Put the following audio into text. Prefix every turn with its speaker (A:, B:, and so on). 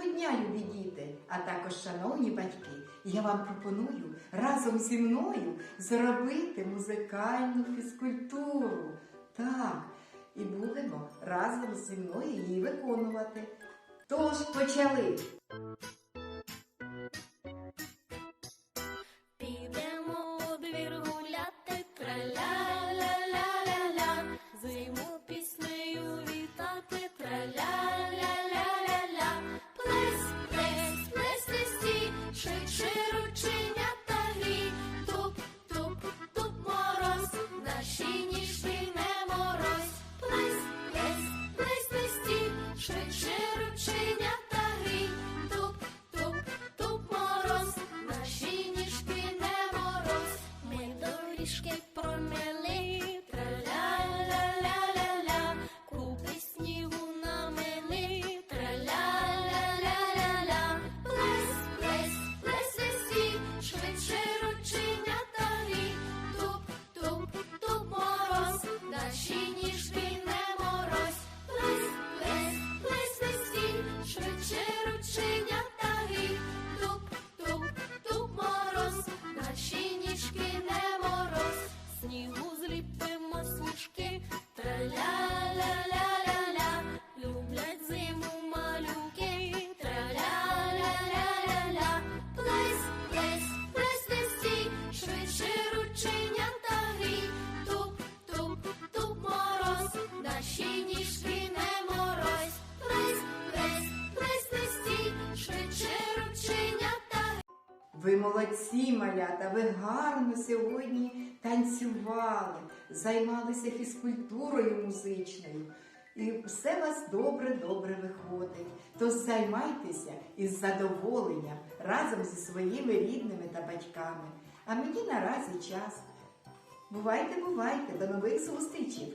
A: Доброго дня, любі діти, а також шановні батьки. Я вам пропоную разом зі мною зробити музикальну фізкультуру. Так, і будемо разом зі мною її виконувати. Тож почали.
B: Швидше рученята грі, туп, туп, мороз, наші ніжки не мороз, ми доріжки промели,
A: Ви молодці, малята, ви гарно сьогодні танцювали, займалися фізкультурою музичною. І все вас добре-добре виходить. Тож займайтеся із задоволенням разом зі своїми рідними та батьками. А мені наразі час. Бувайте, бувайте, до нових зустрічей!